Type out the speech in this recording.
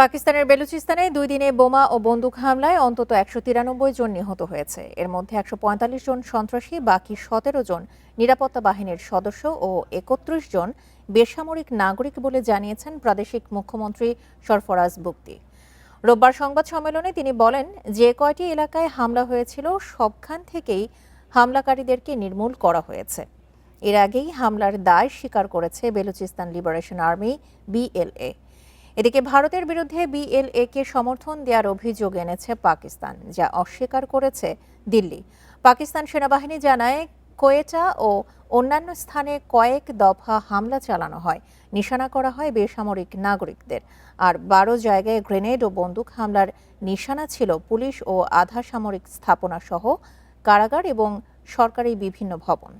পাকিস্তানের বেলুচিস্তানে দুই দিনে বোমা ও বন্দুক হামলায় অন্তত একশো তিরানব্বই জন নিহত হয়েছে। এর মধ্যে একশো পঁয়তাল্লিশ জন সন্ত্রাসী, বাকি সতেরো জন নিরাপত্তা বাহিনীর সদস্য ও একত্রিশ জন বেসামরিক নাগরিক বলে জানিয়েছেন প্রাদেশিক মুখ্যমন্ত্রী সরফরাজ বুকতি রোববার সংবাদ সম্মেলনে তিনি বলেন, যে কয়টি এলাকায় হামলা হয়েছিল, সবখান থেকেই হামলাকারীদেরকে নির্মূল করা হয়েছে। এর আগেই হামলার দায় স্বীকার করেছে বেলুচিস্তান লিবারেশন আর্মি বিএলএ এদিকে ভারতের বিরুদ্ধে বিএলএ কে সমর্থন দেওয়ার অভিযোগ এনেছে পাকিস্তান, যা অস্বীকার করেছে দিল্লি। পাকিস্তান সেনাবাহিনী জানায়, কোয়েটা ও অন্যান্য স্থানে কয়েক দফা হামলা চালানো হয়। নিশানা করা হয় বেসামরিক নাগরিকদের। আর বারো জায়গায় গ্রেনেড ও বন্দুক হামলার নিশানা ছিল পুলিশ ও আধা সামরিক স্থাপনা সহ কারাগার এবং সরকারি বিভিন্ন ভবন।